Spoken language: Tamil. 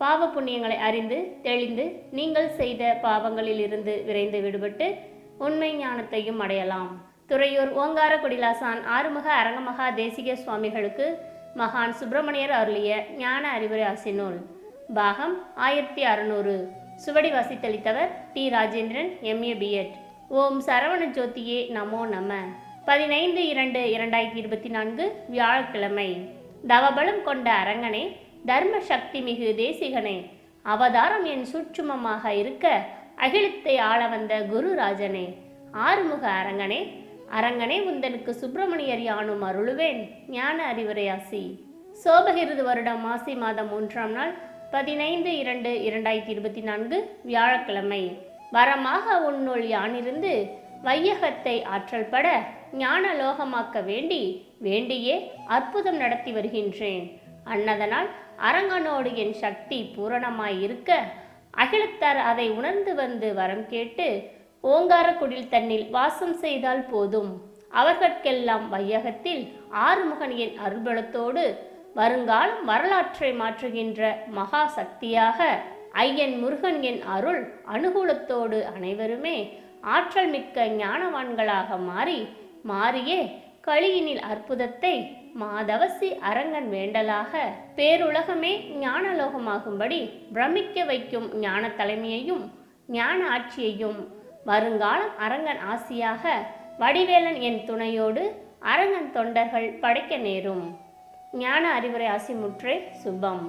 பாவ புண்ணியங்களை அறிந்து தெளிந்து நீங்கள் செய்த பாவங்களில் இருந்து விரைந்து விடுபட்டு உண்மை ஞானத்தையும் அடையலாம். துறையூர் ஓங்கார குடிலாசான் ஆறுமுக அரங்கமகா தேசிக சுவாமிகளுக்கு மகான் சுப்பிரமணியர் அருளிய ஞான அறிவுரை ஆசினூல் பாகம் ஆயிரத்தி அறுநூறு. சுவடி வாசித்தளித்தவர் T Rajendran MA BEd Om Saravana ஜோதியே நமோ நம. பதினைந்து இரண்டு இரண்டாயிரத்தி இருபத்தி நான்கு வியாழக்கிழமை. தவபலம் கொண்ட அரங்கனே தர்ம சக்தி மிகு தேசிகனே அவதாரம் என் சூட்சுமமாக இருக்க அகிலத்தை ஆள வந்த குருராஜனே ஆறுமுக அரங்கனே அரங்கனே உந்தனுக்கு சுப்பிரமணியர் யானும் அருளுவேன் ஞான அறிவுரையாசி. சோபகிருது வருடம் மாசி மாதம் மூன்றாம் நாள் பதினைந்து இரண்டு இரண்டாயிரத்தி இருபத்தி நான்கு வியாழக்கிழமை. வரமாக உன்னுள் யானிருந்து வையகத்தை ஆற்றல் பட ஞான லோகமாக்க வேண்டி வேண்டியே அற்புதம் நடத்தி வருகின்றேன். அன்னதனால் அரங்கனோடு என் சக்தி பூரணமாய் இருக்க அகிலத்தார் அதை உணர்ந்து வந்து வரம் கேட்டு ஓங்காரக்குடில் தன்னில் வாசம் செய்தால் போதும். அவர்கட்கெல்லாம் வையகத்தில் ஆறுமுகன் என் அருள்பலத்தோடு வருங்காலம் வரலாற்றை மாற்றுகின்ற மகா சக்தியாக ஐயன் முருகன் என் அருள் அனுகூலத்தோடு அனைவருமே ஆற்றல் மிக்க ஞானவான்களாக மாறி மாறியே களியினில் அற்புதத்தை மாதவசி அரங்கன் வேண்டலாக. பேருலகமே ஞானலோகமாகும்படி பிரமிக்க வைக்கும் ஞான தலைமையையும் ஞான ஆட்சியையும் வருங்காலம் அரங்கன் ஆசியாக வடிவேலன் என் துணையோடு அரங்கன் தொண்டர்கள் படைக்க நேரும். ஞான அறிவுரை ஆசிமுற்றே சுபம்.